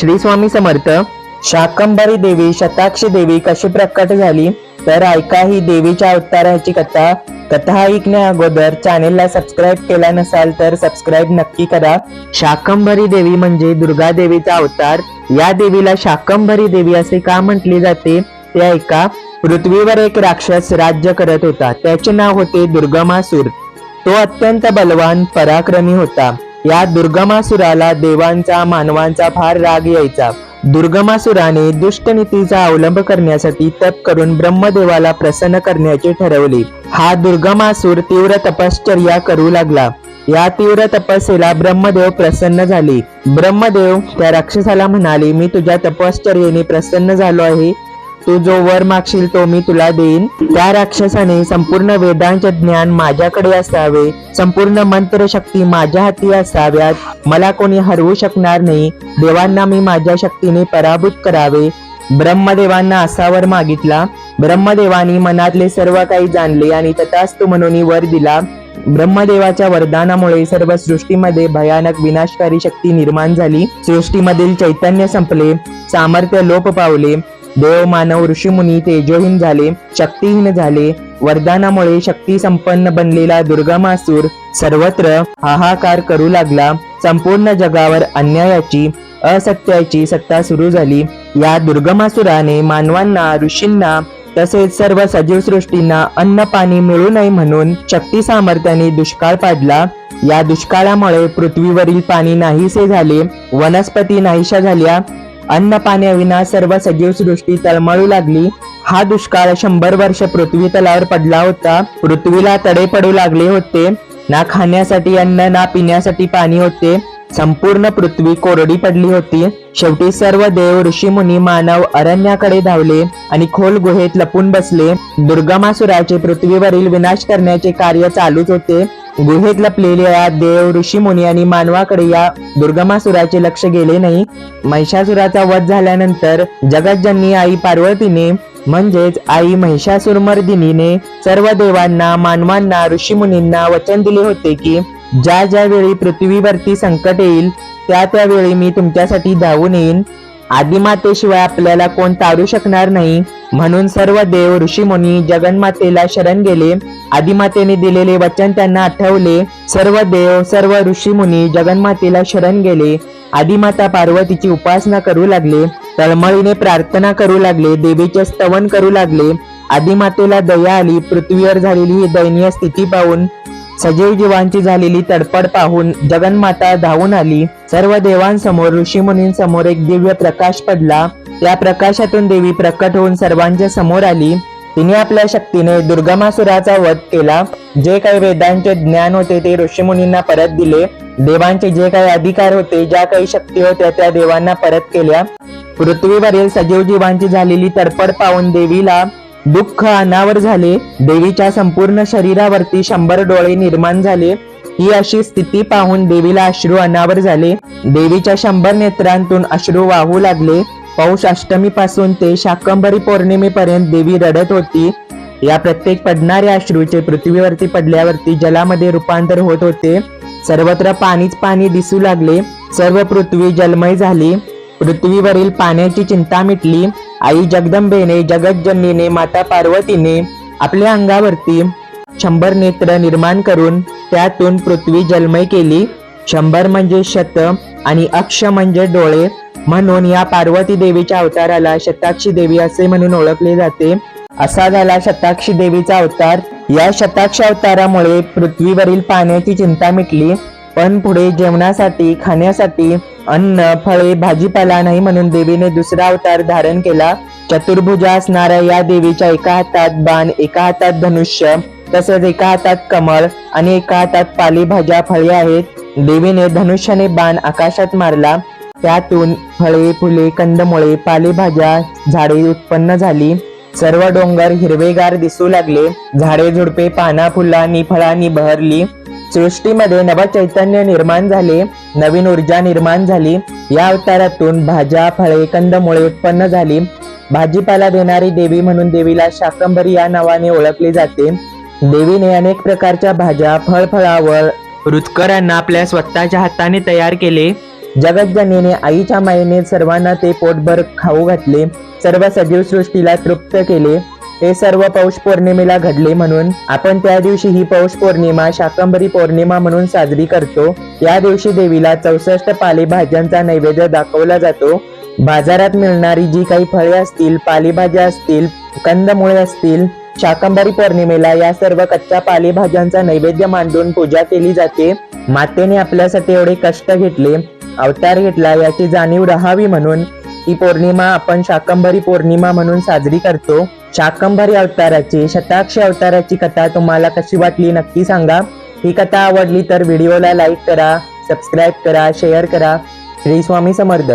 श्री स्वामी समर्थ शाकंभरी देवी शताक्षी देवी कशी प्रकट झाली? तर ऐका ही देवीच्या अवताराची कथा. कथा ऐकण्या अगोदर चॅनेलला सबस्क्राईब केला नसाल तर सबस्क्राईब नक्की करा. शाकंभरी देवी म्हणजे दुर्गा देवीचा अवतार. या देवीला शाकंभरी देवी असे का म्हटले जाते? ते ऐका. पृथ्वीवर एक राक्षस राज्य करत होता. त्याचे नाव होते दुर्गमासूर. तो अत्यंत बलवान पराक्रमी होता. या दुर्गमासुराला देवांचा मानवांचा फार राग यायचा. दुर्गमासुराने दुष्टनीतीचा अवलंब करण्यासाठी तप करून ब्रह्मदेवाला प्रसन्न करण्याचे ठरवले. हा दुर्गमासूर तीव्र तपश्चर्या करू लागला. या तीव्र तपस्येला ब्रह्मदेव प्रसन्न झाले. ब्रह्मदेव त्या राक्षसाला म्हणाले मी तुझ्या तपश्चर्येने प्रसन्न झालो आहे. तू जो वर मागशील तो मी तुला देईन. त्या राक्षसाने संपूर्ण वेदांचे ज्ञान माझ्याकडे असावे. संपूर्ण मंत्र शक्ती माझ्या हाती असाव्यात. मला कोणी हरवू शकणार नाही. देवांना मी माझ्या शक्तीने पराभूत करावे. ब्रह्मदेवांना असावर मागितला. ब्रह्मदेवानी मनातले सर्व काही जाणले आणि तथास्तु म्हणून वर दिला. ब्रह्मदेवाच्या वरदानामुळे सर्व सृष्टीमध्ये भयानक विनाशकारी शक्ती निर्माण झाली. सृष्टीमधील चैतन्य संपले. सामर्थ्य लोप पावले. देव मानव ऋषीमुनी तेजोहीन झाले शक्तीहीन झाले. वरदानामुळे शक्ती संपन्न बनलेला दुर्गमासूर सर्वत्र हाहाकार करू लागला. संपूर्ण जगावर अन्यायाची असत्याची सत्ता सुरू झाली. या दुर्गमासुराने मानवांना ऋषींना तसेच सर्व सजीव सृष्टींना अन्न पाणी मिळू नये म्हणून शक्ती सामर्थ्याने दुष्काळ पाडला. या दुष्काळामुळे पृथ्वीवरील पाणी नाहीसे झाले वनस्पती नाहीशा झाल्या. अन्न पाण्याविना सर्व सजीव सृष्टी तळमळू लागली. हा दुष्काळ शंभर वर्ष पृथ्वी तलावर पडला होता. पृथ्वीला तडे पडू लागले होते. ना खाण्यासाठी अन्न ना पिण्यासाठी पाणी होते. संपूर्ण पृथ्वी कोरडी पडली होती. शेवटी सर्व देव ऋषीमुनी मानव अरण्याकडे धावले आणि खोल गुहेत लपून बसले. दुर्गमासुराचे पृथ्वीवरील विनाश करण्याचे कार्य चालूच होते. गुहेत लपलेल्या देव ऋषी मुनी आणि मानवाकडे या दुर्गमासुराचे लक्ष गेले नाही. महिषासुराचा वध झाल्यानंतर जगज्जननी आई पार्वतीने म्हणजेच आई महिषासुरमर्दिनीने सर्व देवांना मानवांना ऋषीमुनींना वचन दिले होते की ज्या ज्या वेळी पृथ्वीवरती संकट येईल त्या त्यावेळी मी तुमच्यासाठी धावून येईन. आदिमातेशिवाय आपल्याला कोण तारू शकणार नाही. म्हणून सर्व देव ऋषीमुनी जगन्मातेला शरण गेले. आदिमातेने दिलेले वचन त्यांना आठवले. सर्व देव सर्व ऋषीमुनी जगन्मातेला शरण गेले. आदिमाता पार्वतीची उपासना करू लागले. तळमळीने प्रार्थना करू लागले. देवीचे स्तवन करू लागले. आदिमातेला दया आली. पृथ्वीवर झालेली ही दयनीय स्थिती पाहून सजीव जीवांची झालेली तडपड पाहून जगन्माता धावून आली. सर्व देवांसमोर ऋषी मुनींसमोर एक दिव्य प्रकाश पडला. त्या प्रकाशातून देवी प्रकट होऊन सर्वांच्या समोर आली. तिने आपल्या शक्तीने दुर्गमासुराचा वध केला. जे काही वेदांचे ज्ञान होते ते ऋषीमुनींना परत दिले. देवांचे जे काही अधिकार होते ज्या काही शक्ती होत्या त्या देवांना परत केल्या. पृथ्वीवरील सजीव जीवांची झालेली तडफड पाहून देवीला दुःख अनावर झाले देवीच्या संपूर्ण शरीरावरती शंभर डोळे निर्माण झाले ही अशी स्थिती पाहून देवीला अश्रू अनावर झाले. देवीच्या शंभर नेत्रांतून अश्रू वाहू लागले. पौष अष्टमी पासून ते शाकंभरी पौर्णिमेपर्यंत देवी रडत होती. या प्रत्येक पडणाऱ्या अश्रूचे पृथ्वीवरती पडल्यावरती जलामध्ये रूपांतर होत होते. सर्वत्र पाणीच पाणी दिसू लागले. सर्व पृथ्वी जलमय झाली. पृथ्वीवरील पाण्याची चिंता मिटली. आई जगदंबेने जगज्जननीने माता पार्वतीने आपल्या अंगावरती शंभर नेत्र निर्माण करून त्यातून पृथ्वी जलमय केली. शंभर म्हणजे शत आणि अक्ष म्हणजे डोळे म्हणून या पार्वती देवीच्या अवताराला शताक्षी देवी असे म्हणून ओळखले जाते. असा झाला शताक्षी देवीचा अवतार. या शताक्ष अवतारामुळे पृथ्वीवरील पाण्याची चिंता मिटली. पण पुढे जेवणासाठी खाण्यासाठी अन्न फळे भाजीपाला नाही म्हणून देवीने दुसरा अवतार धारण केला. चतुर्भुजा असणाऱ्या या देवीच्या एका हातात बाण एका हातात धनुष्य तसेच एका हातात कमळ आणि एका हातात पालेभाज्या फळे आहेत. देवीने धनुष्याने बाण आकाशात मारला. त्यातून फळे फुले कंदमुळे पालेभाज्या झाडे उत्पन्न झाली. सर्व डोंगर हिरवेगार दिसू लागले. झाडे झुडपे पाना फुलांनी फळांनी बहरली. सृष्टीमध्ये नवचैतन्य निर्माण झाले नवीन ऊर्जा निर्माण झाली. या अवतारातून भाज्या फळे कंदमुळे उत्पन्न झाली. भाजीपाला देणारी देवी म्हणून देवीला शाकंभरी या नावाने ओळखले जाते. देवीने अनेक प्रकारच्या भाज्या फळफळावळ रुचकर आपल्या स्वतःच्या हाताने तयार केले. जगज्जनीने आईच्या मायेने सर्वांना ते पोटभर खाऊ घातले. सर्व सजीव सृष्टीला तृप्त केले. हे सर्व पौष पौर्णिमेला घडले म्हणून आपण त्या दिवशी ही पौष पौर्णिमा शाकंभरी पौर्णिमा म्हणून साजरी करतो. या दिवशी देवीला चौसष्ट पालेभाज्यांचा नैवेद्य दाखवला जातो. बाजारात मिळणारी जी काही फळे असतील पालेभाज्या असतील कंदमुळे असतील शाकंभरी पौर्णिमेला या सर्व कच्च्या पालेभाज्यांचा नैवेद्य मांडून पूजा केली जाते. मातेने आपल्यासाठी एवढे कष्ट घेतले अवतार घेतला याची जाणीव राहावी म्हणून ही पौर्णिमा आपण शाकंभरी पौर्णिमा म्हणून साजरी करतो. शाकंभरी अवताराची शताक्षी अवताराची कथा तुम्हाला कशी वाटली नक्की सांगा. ही कथा आवडली तर व्हिडिओला लाईक करा सबस्क्राईब करा शेअर करा. श्री स्वामी समर्थ.